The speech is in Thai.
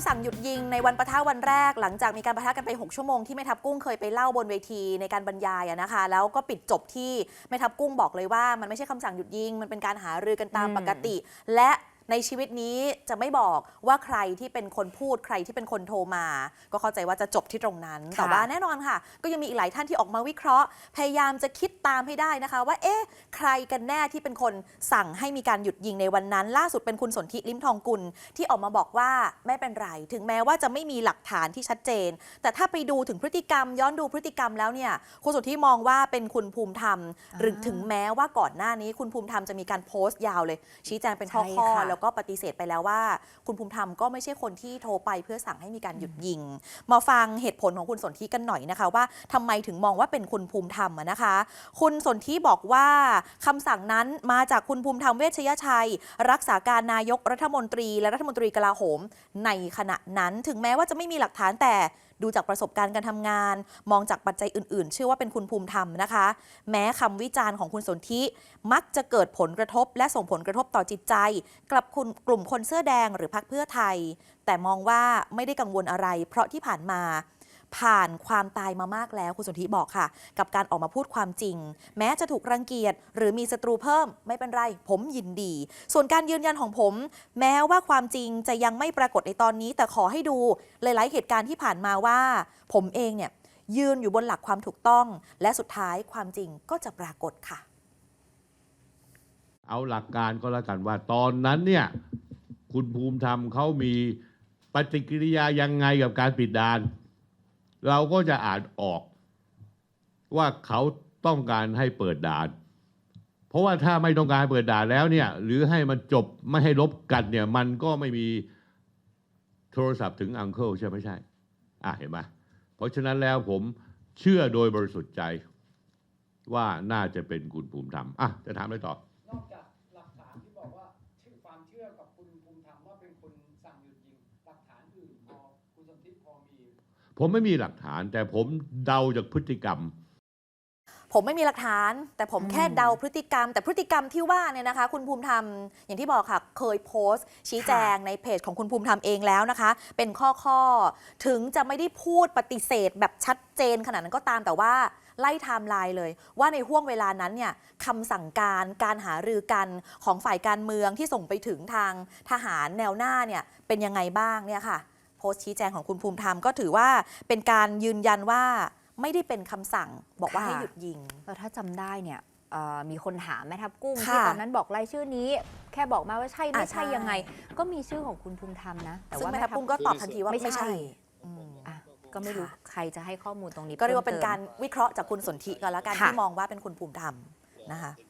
ำสั่งหยุดยิงในวันประทะวันแรก หลังจากมีการประทะกันไป 6 ชั่วโมงที่แม่ทับกุ้งเคยไปเล่าบนเวทีในการบรรยายนะคะ แล้วก็ปิดจบที่แม่ทับกุ้งบอกเลยว่า มันไม่ใช่คำสั่งหยุดยิง มันเป็นการหารือกันตามปกติ และ ในชีวิตนี้จะไม่บอกว่าใครที่เป็นคนพูดใครที่เป็นคนโทรมา ก็เข้าใจว่าจะจบที่ตรงนั้น แต่ว่าแน่นอนค่ะ ก็ยังมีอีกหลายท่านที่ออกมาวิเคราะห์ พยายามจะคิดตามให้ได้นะคะ ว่าเอ๊ะใครกันแน่ที่เป็นคนสั่งให้มีการหยุดยิงในวันนั้น ล่าสุดเป็นคุณสนธิลิ้มทองกุลที่ออกมาบอกว่าไม่เป็นไร ถึงแม้ว่าจะไม่มีหลักฐานที่ชัดเจน แต่ถ้าไปดูถึงพฤติกรรม ย้อนดูพฤติกรรมแล้วเนี่ยคุณสนธิมองว่าเป็นคุณภูมิธรรม หรือถึงแม้ว่าก่อนหน้านี้คุณภูมิธรรมจะมีการโพสต์ยาวเลย ชี้แจงเป็นข้อใช่ข้อค่ะแล้วก็ปฏิเสธไปแล้วว่า คุณภูมิธรรมก็ไม่ใช่คนที่โทรไปเพื่อสั่งให้มีการหยุดยิง มาฟังเหตุผลของคุณสนธิกันหน่อยนะคะ ว่าทำไมถึงมองว่าเป็นคุณภูมิธรรมนะคะ คุณสนธิบอกว่าคำสั่งนั้นมาจากคุณภูมิธรรมเวชยชัย รักษาการนายกรัฐมนตรีและรัฐมนตรีกลาโหม ในขณะนั้นถึงแม้ว่าจะไม่มีหลักฐานแต่ ดูจากประสบการณ์การทำงาน มองจากปัจจัยอื่น ๆ เชื่อว่าเป็นคุณภูมิธรรมนะคะ แม้คำวิจารณ์ของคุณสนธิมักจะเกิดผลกระทบ และส่งผลกระทบต่อจิตใจกับคุณกลุ่มคนเสื้อแดงหรือพรรคเพื่อไทย แต่มองว่าไม่ได้กังวลอะไร เพราะที่ผ่านมา ผ่านความตายมามากแล้วคุณสนธิบอกค่ะ กับการออกมาพูดความจริง แม้จะถูกรังเกียจหรือมีศัตรูเพิ่มไม่เป็นไร ผมยินดี ส่วนการยืนยันของผม แม้ว่าความจริงจะยังไม่ปรากฏในตอนนี้ แต่ขอให้ดูหลายๆเหตุการณ์ที่ผ่านมาว่า ผมเองเนี่ยยืนอยู่บนหลักความถูกต้อง และสุดท้ายความจริงก็จะปรากฏค่ะ เอาหลักการก็แล้วกันว่า ตอนนั้นเนี่ยคุณภูมิธรรมเขามีปฏิกิริยายังไงกับการปิดด่าน เราก็จะอ่านออก ว่าเขาต้องการให้เปิดด่าน เพราะว่าถ้าไม่ต้องการเปิดด่านแล้วเนี่ย หรือให้มันจบไม่ให้ลบกันเนี่ย มันก็ไม่มีโทรศัพท์ถึงอังเคิลใช่ไหมใช่ อะเห็นไหมเพราะฉะนั้นแล้วผมเชื่อโดยบริสุทธิ์ใจ ว่าน่าจะเป็นคุณภูมิธรรมอะจะถามอะไรต่อนอกจากหลักฐานที่บอกว่าชื่อความเชื่อกับคุณภูมิธรรมว่าเป็นคนสั่งหยุดยิงหลักฐานอื่นพอคุณสนธิพอมี ผมไม่มีหลักฐาน แต่ผมเดาจากพฤติกรรม ผมไม่มีหลักฐาน แต่ผมอืมแค่เดาพฤติกรรม แต่พฤติกรรมที่ว่าเนี่ยนะคะ คุณภูมิธรรมอย่างที่บอกค่ะ เคยโพสต์ ชี้แจงในเพจของคุณภูมิธรรมเองแล้วนะคะ เป็นข้อข้อๆถึงจะไม่ได้พูดปฏิเสธแบบชัดเจนขนาดนั้นก็ตามแต่ว่าไล่ไทม์ไลน์เลย ว่าในห่วงเวลานั้นเนี่ยคำสั่งการการหารือกันของฝ่ายการเมืองที่ส่งไปถึงทางทหารแนวหน้าเนี่ยเป็นยังไงบ้างเนี่ยค่ะ โพสต์ชี้แจงของคุณภูมิธรรมก็ถือว่าเป็นการยืนยันว่าไม่ได้เป็นคำสั่งบอกว่าค่ะให้หยุดยิงเออถ้าจำได้เนี่ยเอ่อมีคนถามแม่ทัพกุ้งค่ะที่ตอนนั้นบอกรายชื่อนี้ แค่บอกมาว่าใช่ไม่อ่าใช่ใช่ยังไง ก็มีชื่อของคุณภูมิธรรมนะ แต่ซึ่งว่าแม่แม่ทัพทัพกุ้งก็ตอบทันทีว่าไม่ไม่ใช่ใช่อืมอะก็ไม่รู้ค่ะใครจะให้ข้อมูลตรงนี้ ก็เรียกว่าเป็นพิ่มการวิเคราะห์จากคุณสนธิกันแล้วกันค่ะที่มองว่าเป็นคุณภูมิธรรมนะคะใช่